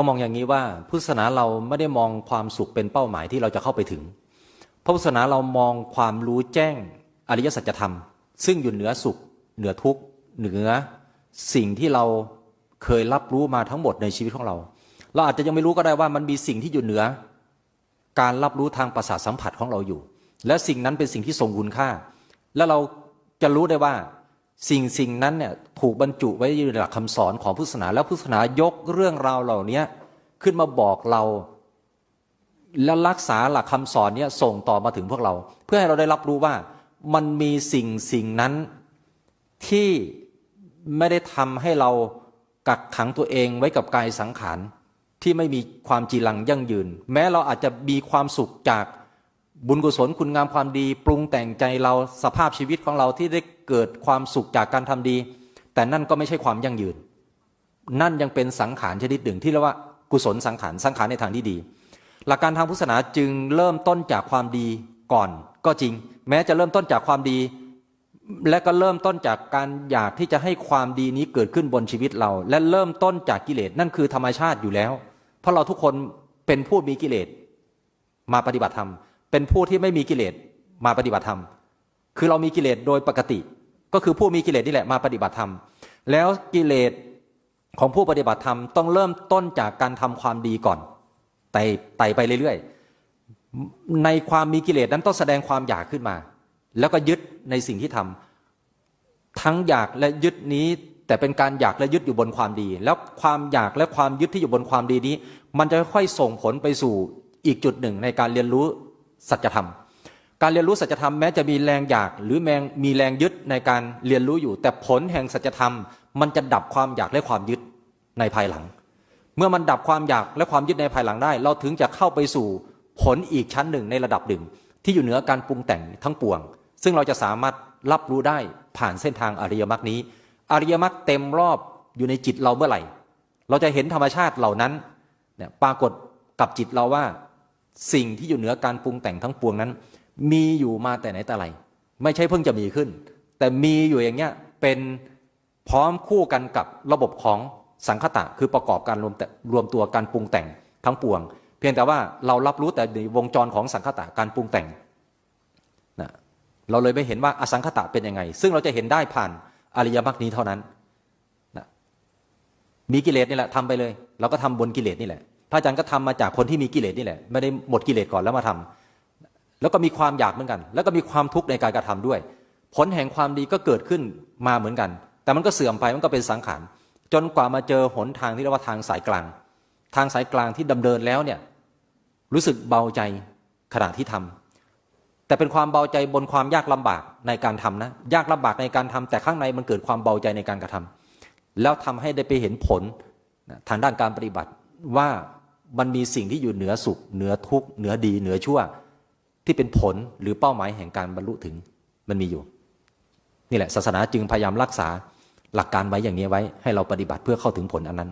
ต้องมองอย่างนี้ว่าพุทธศาสนาเราไม่ได้มองความสุขเป็นเป้าหมายที่เราจะเข้าไปถึงพระพุทธศาสนาเรามองความรู้แจ้งอริยสัจธรรม ซึ่งอยู่เหนือสุข เหนือทุกข์เหนือสิ่งที่เราเคยรับรู้มาทั้งหมดในชีวิตของเรา เราอาจจะยังไม่รู้ก็ได้ว่ามันมีสิ่งที่อยู่เหนือ การรับรู้ทางประสาทสัมผัสของเราอยู่ และสิ่งนั้นเป็นสิ่งที่ทรงคุณค่า แล้วเราจะรู้ได้ว่า สิ่งสิ่งนั้นเนี่ยถูกบรรจุไว้ในหลักคำสอนของพุทธศาสนา แล้วพุทธศาสนายกเรื่องราวเหล่านี้ขึ้นมาบอกเรา แล้วรักษาหลักคำสอนเนี่ยส่งต่อมาถึงพวกเรา เพื่อให้เราได้รับรู้ว่ามันมีสิ่งสิ่งนั้นที่ไม่ได้ทำให้เรากักขังตัวเองไว้กับกายสังขารที่ไม่มีความจีรังยั่งยืน แม้เราอาจจะมีความสุขจาก บุญกุศลคุณงามความดี ปรุงแต่งใจเราสภาพชีวิตของเราที่ได้เกิดความสุขจากการทำดี แต่นั่นก็ไม่ใช่ความยั่งยืน นั่นยังเป็นสังขารชนิดหนึ่งที่เรียกว่ากุศลสังขารสังขารในทางที่ดี หลักการทางพุทธศาสนาจึงเริ่มต้นจากความดีก่อน ก็จริง แม้จะเริ่มต้นจากความดี และก็เริ่มต้นจากการอยากที่จะให้ความดีนี้เกิดขึ้นบนชีวิตเรา และเริ่มต้นจากกิเลสนั่นคือธรรมชาติอยู่แล้ว เพราะเราทุกคนเป็นผู้มีกิเลสมาปฏิบัติธรรม เป็นผู้ที่ไม่มีกิเลสมาปฏิบัติธรรม คือเรามีกิเลสโดยปกติ ก็คือผู้มีกิเลสนี่แหละมาปฏิบัติธรรม แล้วกิเลสของผู้ปฏิบัติธรรมต้องเริ่มต้นจากการทำความดีก่อนไต่ไต่ไปเรื่อยๆ ในความมีกิเลสนั้นต้องแสดงความอยากขึ้นมา แล้วก็ยึดในสิ่งที่ทำทั้งอยากและยึดนี้ แต่เป็นการอยากและยึดอยู่บนความดี แล้วความอยากและความยึดที่อยู่บนความดีนี้ มันจะค่อยๆส่งผลไปสู่อีกจุดหนึ่งในการเรียนรู้ สัจธรรม การเรียนรู้สัจธรรมแม้จะมีแรงอยาก หรือแมงมีแรงยึดในการเรียนรู้อยู่ แต่ผลแห่งสัจธรรม มันจะดับความอยากและความยึดในภายหลัง เมื่อมันดับความอยากและความยึดในภายหลังได้ เราถึงจะเข้าไปสู่ผลอีกชั้นหนึ่งในระดับหนึ่งที่อยู่เหนือการปรุงแต่งทั้งปวง ซึ่งเราจะสามารถรับรู้ได้ผ่านเส้นทางอริยมรรคนี้ อริยมรรคเต็มรอบอยู่ในจิตเราเมื่อไหร่ เราจะเห็นธรรมชาติเหล่านั้นเนี่ยปรากฏกับจิตเราว่า สิ่งที่อยู่เหนือการปรุงแต่งทั้งปวงนั้น มีอยู่มาแต่ไหนแต่ไร ไม่ใช่เพิ่งจะมีขึ้น แต่มีอยู่อย่างเงี้ยเป็นพร้อมคู่กันกับระบบของสังคตะ คือประกอบการรวมแต่รวมตัวการปรุงแต่งทั้งปวง เพียงแต่ว่าเรารับรู้แต่ในวงจรของสังคตะการปรุงแต่งนะเราเลยไม่เห็นว่าอสังคตะเป็นยังไง ซึ่งเราจะเห็นได้ผ่านอริยมรรคนี้เท่านั้นนะมีกิเลสนี่แหละทำไปเลย เราก็ทำบนกิเลสนี่แหละ พระอาจารย์ก็ทำมาจากคนที่มีกิเลสนี่แหละไม่ได้หมดกิเลสก่อนแล้วมาทำแล้วก็มีความอยากเหมือนกัน แล้วก็มีความทุกข์ในการกระทำด้วย ผลแห่งความดีก็เกิดขึ้นมาเหมือนกัน แต่มันก็เสื่อมไปมันก็เป็นสังขารจนกว่ามาเจอหนทางที่เรียกว่าทางสายกลาง ทางสายกลางที่ดำเนินแล้วเนี่ยรู้สึกเบาใจขณะที่ทำแต่เป็นความเบาใจบนความยากลำบากในการทำนะยากลำบากในการทำแต่ข้างในมันเกิดความเบาใจในการกระทำแล้วทำให้ได้ไปเห็นผลทางด้านการปฏิบัติว่า มันมีสิ่งที่อยู่เหนือสุข เหนือทุกข์เหนือดีเหนือชั่ว ที่เป็นผลหรือเป้าหมายแห่งการบรรลุถึงมันมีอยู่ นี่แหละศาสนาจึงพยายามรักษาหลักการไว้อย่างนี้ไว้ ให้เราปฏิบัติเพื่อเข้าถึงผลอันนั้น